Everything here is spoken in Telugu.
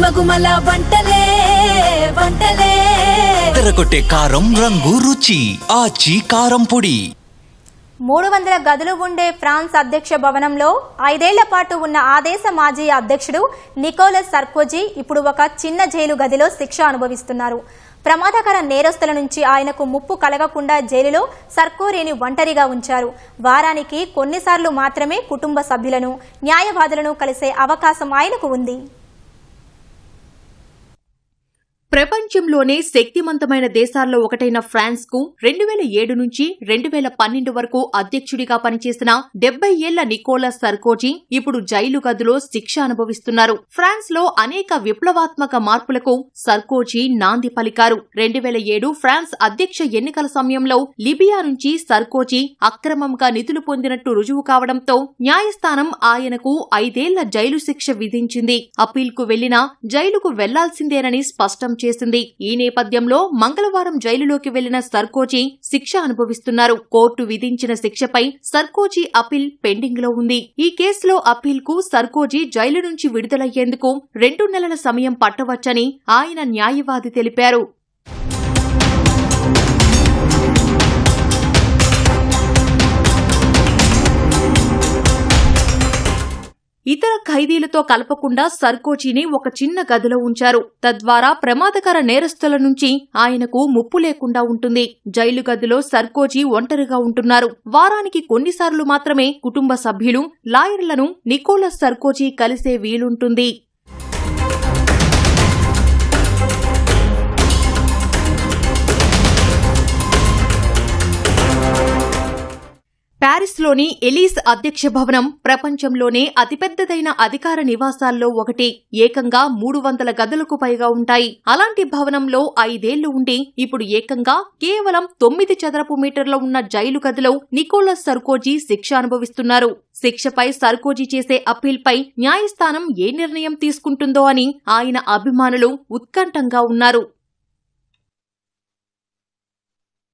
గుమగుమల వంటలే వంటలే. తెరకొట్టే కారం రంగు రుచి ఆచి కారం పొడి. మూడు వందల గదులు ఉండే ఫ్రాన్స్ అధ్యక్ష భవనంలో ఐదేళ్ళ పాటు ఉన్న ఆ దేశ మాజీ అధ్యక్షుడు నికోలస్ సర్కోజీ ఇప్పుడు ఒక చిన్న జైలు గదిలో శిక్ష అనుభవిస్తున్నారు. ప్రమాదకర నేరస్తుల నుంచి ఆయనకు ముప్పు కలగకుండా జైలులో సర్కోరీని ఒంటరిగా ఉంచారు. వారానికి కొన్నిసార్లు మాత్రమే కుటుంబ సభ్యులను న్యాయవాదులను కలిసే అవకాశం ఆయనకు ఉంది. ప్రపంచంలోనే శక్తిమంతమైన దేశాల్లో ఒకటైన ఫ్రాన్స్కు రెండు వేల ఏడు నుంచి రెండు వేల పన్నెండు వరకు అధ్యక్షుడిగా పనిచేసిన డెబ్బై ఏళ్ళ నికోలా సర్కోజీ ఇప్పుడు జైలు గదిలో శిక్ష అనుభవిస్తున్నారు. ఫ్రాన్స్లో అనేక విప్లవాత్మక మార్పులకు సర్కోజీ నాంది పలికారు. రెండు వేల ఏడు ఫ్రాన్స్ అధ్యక్ష ఎన్నికల సమయంలో లిబియా నుంచి సర్కోజీ అక్రమంగా నిధులు పొందినట్టు రుజువు కావడంతో న్యాయస్థానం ఆయనకు ఐదేళ్ళ జైలు శిక్ష విధించింది. అప్పీల్కు వెళ్ళినా జైలుకు వెళ్ళాల్సిందేనని స్పష్టం చేసింది. ఈ నేపథ్యంలో మంగళవారం జైలులోకి వెళ్ళిన సర్కోజీ శిక్ష అనుభవిస్తున్నారు. కోర్టు విధించిన శిక్షపై సర్కోజీ అపీల్ పెండింగ్లో ఉంది. ఈ కేసులో అప్పీల్కు సర్కోజీ జైలు నుంచి విడుదలయ్యేందుకు రెండు నెలల సమయం పట్టవచ్చని ఆయన న్యాయవాది తెలిపారు. ఇతర ఖైదీలతో కలపకుండా సర్కోచీని ఒక చిన్న గదిలో ఉంచారు. తద్వారా ప్రమాదకర నేరస్తుల నుంచి ఆయనకు ముప్పు లేకుండా ఉంటుంది. జైలు గదిలో సర్కోజీ ఒంటరిగా ఉంటున్నారు. వారానికి కొన్నిసార్లు మాత్రమే కుటుంబ సభ్యులు లాయర్లను నికోలస్ సర్కోజీ కలిసే వీలుంటుంది. ప్యారిస్లోని ఎలీస్ అధ్యక్ష భవనం ప్రపంచంలోనే అతిపెద్దదైన అధికార నివాసాల్లో ఒకటి. ఏకంగా మూడు వందల గదులకు పైగా ఉంటాయి. అలాంటి భవనంలో ఐదేళ్ళు ఉండి ఇప్పుడు ఏకంగా కేవలం తొమ్మిది చదరపు మీటర్ల ఉన్న జైలు గదిలో నికోలస్ సర్కోజీ శిక్ష అనుభవిస్తున్నారు. శిక్షపై సర్కోజీ చేసే అప్పీల్పై న్యాయస్థానం ఏ నిర్ణయం తీసుకుంటుందో అని ఆయన అభిమానులు ఉత్కంఠంగా ఉన్నారు.